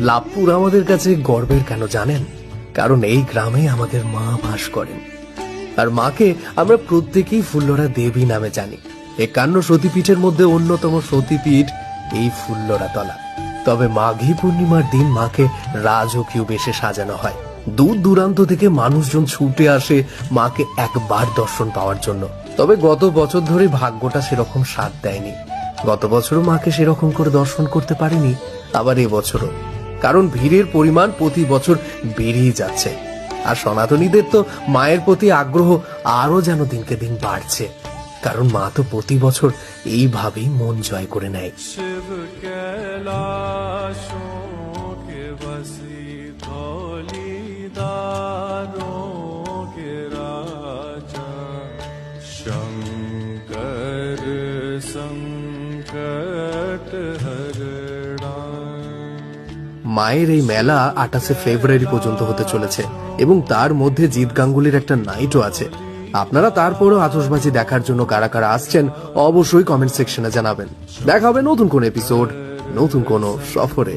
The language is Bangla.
লাভপুর আমাদের কাছে গর্বের কেন জানেন? কারণ এই গ্রামে আমাদের মা বাস করেন। আর মাকে আমরা প্রত্যেকেই ফুল্লরা দেবী নামে জানি। একান্ন সতীপীঠের মধ্যে অন্যতম সতীপীঠ এই ফুল্লরা তলা। তবে মাঘী পূর্ণিমার দিন মাকে রাজকীয় বেশে সাজানো হয়। দূর দূরান্ত থেকে মানুষজন ছুটে আসে মাকে একবার দর্শন পাওয়ার জন্য। তবে গত বছর ধরে ভাগ্যটা সেরকম সাথ দেয়নি। গত বছরও মাকে সেরকম করে দর্শন করতে পারিনি। আবার এবছরও কারণ ভিড়ের পরিমাণ প্রতি বছর বেড়েই যাচ্ছে আর সনাতনীদের তো মায়ের প্রতি আগ্রহ আরো যেন দিনকে দিন বাড়ছে কারণ মা তো প্রতি বছর এইভাবেই মন জয় করে নেয় शिव कैलाशों के মায়ের এই মেলা আঠাশে ফেব্রুয়ারি পর্যন্ত হতে চলেছে এবং তার মধ্যে জিৎ গাঙ্গুলির একটা নাইটও আছে। আপনারা তারপরও আতসবাজি দেখার জন্য কারা কারা আসছেন, অবশ্যই কমেন্ট সেকশনে জানাবেন। দেখা হবে নতুন কোন এপিসোড নতুন কোন সফরে।